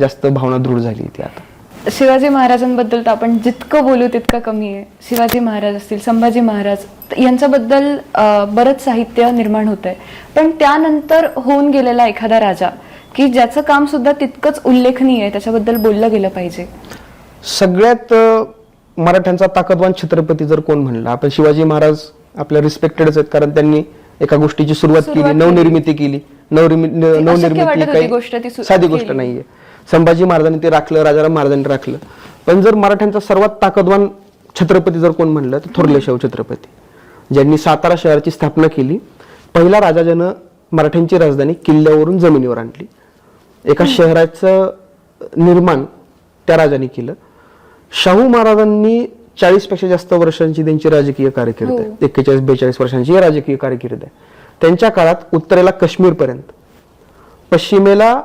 जास्त भावना दृढ झाली ती आता. शिवाजी महाराजांबद्दल तर आपण जितकं बोलू तितकं कमी आहे. शिवाजी महाराज असतील संभाजी महाराज यांच्याबद्दल बरंच साहित्य निर्माण होत आहे पण त्यानंतर होऊन गेलेला एखादा राजा की ज्याचं काम सुद्धा तितकंच उल्लेखनीय आहे त्याच्याबद्दल बोललं गेलं पाहिजे. सगळ्यात मराठ्यांचा ताकदवान छत्रपती जर कोण म्हणलं आपण शिवाजी महाराज आपल्या रिस्पेक्टेडच आहेत कारण त्यांनी एका गोष्टीची सुरुवात केली. नवनिर्मिती केली. नवनिर्मिती काही साधी गोष्ट. नाहीये. संभाजी महाराजांनी ते राखलं राजाराम महाराजांनी राखलं. पण जर मराठ्यांचा सर्वात ताकदवान छत्रपती जर कोण म्हणलं तर थोरले शाहू छत्रपती. ज्यांनी सातारा शहराची स्थापना केली पहिला राजा ज्यानं मराठ्यांची राजधानी किल्ल्यावरून जमिनीवर आणली. एका शहराचं निर्माण त्या राजाने केलं. शाहू महाराजांनी चाळीसपेक्षा जास्त वर्षांची त्यांची राजकीय कारकीर्द हो. आहे एक्केचाळीस बेचाळीस वर्षांची ही राजकीय कारकीर्द आहे. त्यांच्या काळात उत्तरेला काश्मीर पर्यंत पश्चिमेला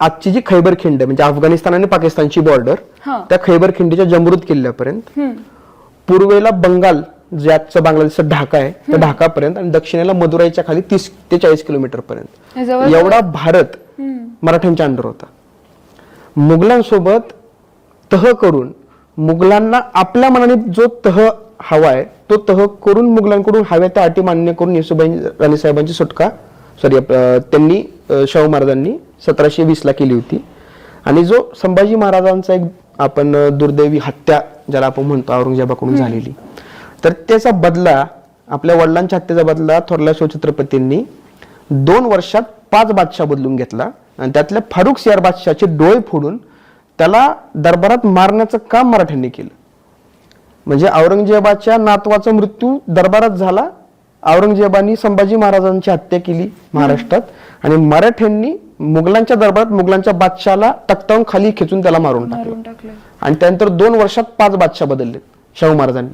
आजची जी खैबर खिंड म्हणजे अफगाणिस्तान आणि पाकिस्तानची बॉर्डर. त्या खैबर खिंडीच्या जमरूद किल्ल्यापर्यंत. पूर्वेला बंगाल ज्याचं बांगलादेशचा ढाका आहे त्या ढाकापर्यंत आणि दक्षिणेला मदुराईच्या खाली तीस ते चाळीस किलोमीटर पर्यंत एवढा भारत मराठ्यांच्या अंडर होता मुघलांसोबत तह करून मुघलांना आपल्या मनाने जो तह हवा आहे तो तह करून मुघलांकडून हव्या त्या अटी मान्य करून येसुबाई राणीसाहेबांची सुटका सॉरी त्यांनी शाहू महाराजांनी सतराशे वीस ला केली होती. आणि जो संभाजी महाराजांचा एक आपण दुर्दैवी हत्या ज्याला आपण म्हणतो औरंगजेबाकडून झालेली. तर त्याचा बदला आपल्या वडिलांच्या हत्येचा बदला थोरल्या शिवछत्रपतींनी दोन वर्षात पाच बादशाह बदलून घेतला. आणि त्यातल्या फारुख सियार बादशाहचे डोळे फोडून त्याला दरबारात मारण्याचं काम मराठ्यांनी केलं. म्हणजे औरंगजेबाच्या नातवाचा मृत्यू दरबारात झाला. औरंगजेबानी संभाजी महाराजांची हत्या केली महाराष्ट्रात आणि मराठ्यांनी मुघलांच्या दरबारात मुघलांच्या बादशाला टकतावून खाली खेचून त्याला मारून टाकलं. आणि त्यानंतर दोन वर्षात पाच बादशाह बदलले शाहू महाराजांनी.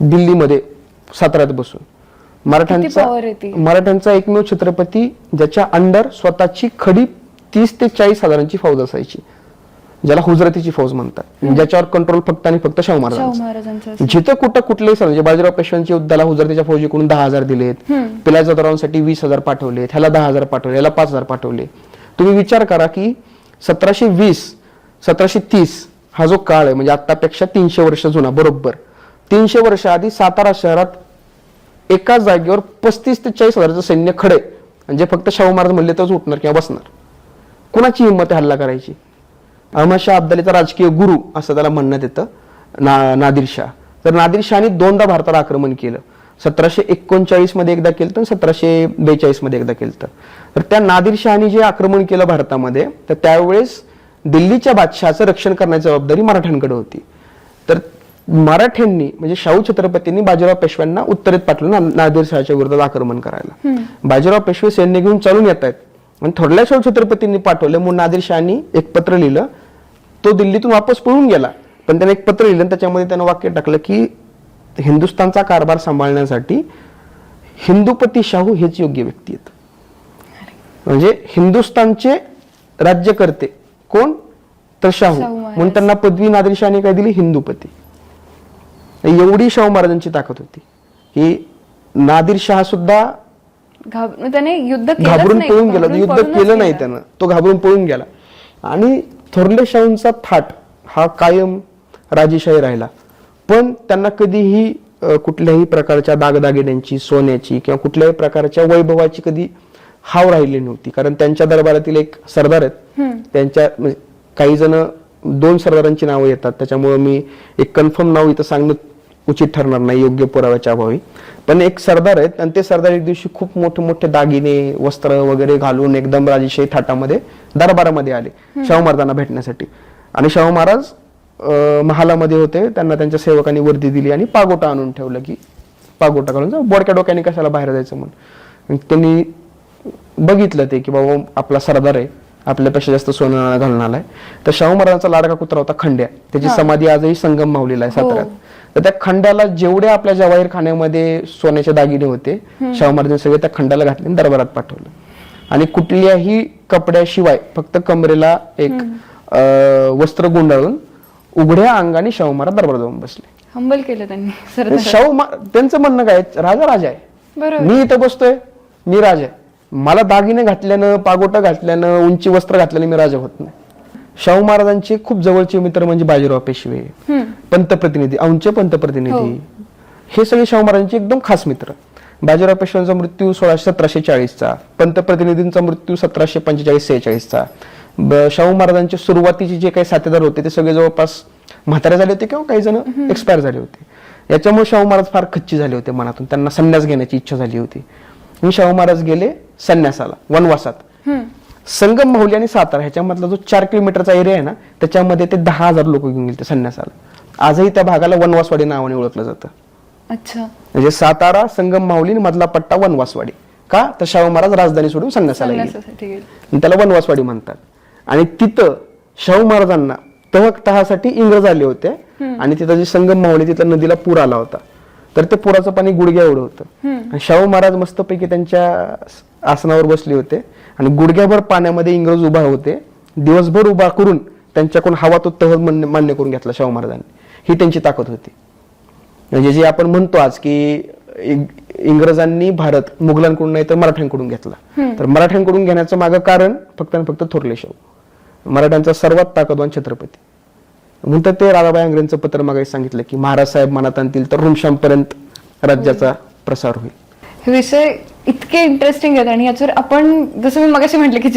दिल्लीमध्ये साताऱ्यात बसून. मराठ्यांचा. मराठ्यांचा एकमेव छत्रपती ज्याच्या अंडर स्वतःची खडी तीस ते चाळीस हजारांची फौज असायची. ज्याला हुजरतीची फौज म्हणतात. ज्याच्यावर कंट्रोल फक्त आणि फक्त शाहू महाराजांचा. जिथं कुठं कुठलेही सण म्हणजे बाजीराव पेशव्यांच्या युद्धाला हुजरतीच्या फौजीकडून दहा हजार दिलेत. पिलाच्या दरांसाठी वीस हजार पाठवलेत. ह्याला दहा हजार पाठवले ह्याला पाच हजार पाठवले. तुम्ही विचार करा की सतराशे वीस सतराशे तीस हा जो काळ आहे म्हणजे आतापेक्षा तीनशे वर्ष जुना बरोबर. तीनशे वर्ष आधी सातारा शहरात एका जागेवर पस्तीस ते चाळीस हजाराचं सैन्य खडे म्हणजे फक्त शाहू महाराज म्हणले तरच उठणार किंवा बसणार. कुणाची हिंमत आहे हल्ला करायची? अहमद शाह अब्दालीचा राजकीय गुरु असं त्याला म्हणण्यात येतं. ना नादिर शाह. तर नादिर शहाने दोनदा भारताला आक्रमण केलं. सतराशे एकोणचाळीसमध्ये एकदा केलं तर सतराशे बेचाळीसमध्ये एकदा केलं तर. त्या नादिर शहाने जे आक्रमण केलं भारतामध्ये तर त्यावेळेस दिल्लीच्या बादशहाचं रक्षण करण्याची जबाबदारी मराठ्यांकडे होती. तर मराठ्यांनी म्हणजे शाहू छत्रपतींनी बाजीराव पेशव्यांना उत्तरेत पाठवलं ना- नादिर शहाच्या विरोधात आक्रमण करायला. बाजीराव पेशवे सैन्य घेऊन चालून येत आहेत आणि थोरल्या शाहू छत्रपतींनी पाठवलं म्हणून नादिर शहानी एक पत्र लिहिलं तो दिल्लीतून वापस पळून गेला. पण त्याने एक पत्र लिहिलं त्याच्यामध्ये त्यानं वाक्य टाकलं की हिंदुस्थानचा कारभार सांभाळण्यासाठी हिंदुपती शाहू हेच योग्य व्यक्ती आहेत. म्हणजे हिंदुस्थानचे राज्यकर्ते कोण? तर शाहू. म्हणून त्यांना पदवी नादिर शहाने काय दिली? हिंदुपती. एवढी शाहू महाराजांची ताकद होती की नादिर शहा सुद्धा त्याने युद्ध घाबरून पळून गेला. युद्ध केलं नाही. त्यानं. तो घाबरून पळून गेला. आणि थोरले शाहूंचा थाट हा कायम राजेशाही राहिला. पण त्यांना कधीही कुठल्याही प्रकारच्या दागदागिन्यांची सोन्याची किंवा कुठल्याही प्रकारच्या वैभवाची कधी हाव राहिली नव्हती. कारण त्यांच्या दरबारातील एक सरदार आहेत. त्यांच्या म्हणजे काही जण दोन सरदारांची नावं येतात. त्याच्यामुळे मी एक कन्फर्म नाव इथं सांगणं उचित ठरणार नाही योग्य पुराव्याच्या अभावी. पण एक सरदार आहेत आणि ते सरदार एक दिवशी खूप मोठे मोठे दागिने वस्त्र वगैरे घालून एकदम राजेशाही थाटामध्ये दरबारामध्ये आले शाहू महाराजांना भेटण्यासाठी. आणि शाहू महाराज महालामध्ये होते त्यांना त्यांच्या सेवकांनी वर्दी दिली आणि पागोटा आणून ठेवलं की पागोटा घालून जा, बोडक्या डोक्याने कशाला बाहेर जायचं म्हणून. त्यांनी बघितलं ते की बाबा आपला सरदार आहे आपल्यापेक्षा जास्त सोनं घालून आलाय तर शाहू महाराजांचा लाडका कुत्रा होता खंड्या. त्याची समाधी आजही संगम मावलेला आहे साताऱ्यात. तर त्या खंड्याला जेवढे आपल्या जवाहीर खाण्यामध्ये सोन्याचे दागिने होते शाहू महाराजांनी सगळे त्या खंड्याला घातले आणि दरबारात पाठवलं. आणि कुठल्याही कपड्याशिवाय फक्त कमरेला एक वस्त्र गुंडाळून उघड्या अंगाने शाहू महाराज दरबारात जाऊन बसले. हंबल केलं त्यांनी शाहू त्यांचं म्हणणं काय राजा राजा आहे. मी इथं बसतोय मी राजा आहे. मला दागिने घातल्यानं पागोटा घातल्यानं उंची वस्त्र घातल्यानं मी राजा होत नाही. शाहू महाराजांचे खूप जवळचे मित्र म्हणजे बाजीराव पेशवे. पंतप्रतिनिधी आमचे पंतप्रतिनिधी हे. सगळे शाहू महाराजांचे एकदम खास मित्र. बाजीराव पेशव्यांचा मृत्यू सोळाशे सतराशे चाळीसचा पंतप्रतिनिधींचा मृत्यू सतराशे पंचेचाळीस सेहेचाळीसचा. शाहू महाराजांचे सुरुवातीचे जे काही साथीदार होते ते सगळे जवळपास म्हातारे झाले होते किंवा काही जण एक्सपायर झाले होते. याच्यामुळे शाहू महाराज फार खच्ची झाले होते मनातून. त्यांना संन्यास घेण्याची इच्छा झाली होती. मी शाहू महाराज गेले संन्यासाला वनवासात. संगम माहुली आणि सातारा ह्याच्यामधला जो चार किलोमीटरचा एरिया आहे ना त्याच्यामध्ये ते दहा हजार लोक घेऊन गेले संन्यासाला. आजही त्या भागाला वनवासवाडी नावाने ओळखलं जातं. अच्छा. म्हणजे सातारा संगम माहुली मधला पट्टा वनवासवाडी. का? तर शाहू महाराज राजधानी सोडून संन्यासाला गेले. त्याला वनवासवाडी म्हणतात. आणि तिथं शाहू महाराजांना तहक तहासाठी इंग्रज आले होते. आणि तिथं जे संगम मावली तिथं नदीला पूर आला होता. तर ते पुराचं पाणी गुडघ्या एवढं होतं. आणि शाहू महाराज मस्तपैकी त्यांच्या आसनावर बसले होते. आणि गुडघ्याभर पाण्यामध्ये इंग्रज उभा होते. दिवसभर उभा करून त्यांच्याकडून हवा तो तह मान्य करून घेतला शाहू महाराजांनी. ही त्यांची ताकद होती. म्हणजे जे आपण म्हणतो आज की इंग- इंग्रजांनी भारत मुघलांकडून नाही तर मराठ्यांकडून घेतला. तर मराठ्यांकडून घेण्याचं मागं कारण फक्त आणि फक्त थोरले शाहू. मराठ्यांचा सर्वात ताकदवान छत्रपती. म्हणून तर ते राधाबाई आंग्रेंचं पत्र मागे सांगितलं की महाराज साहेब मनात आणतील तर रुमशांपर्यंत राज्याचा प्रसार होईल. हे विषय इतके इंटरेस्टिंग आहेत आणि याच्यावर आपण जसं मी मगाशी म्हटलं की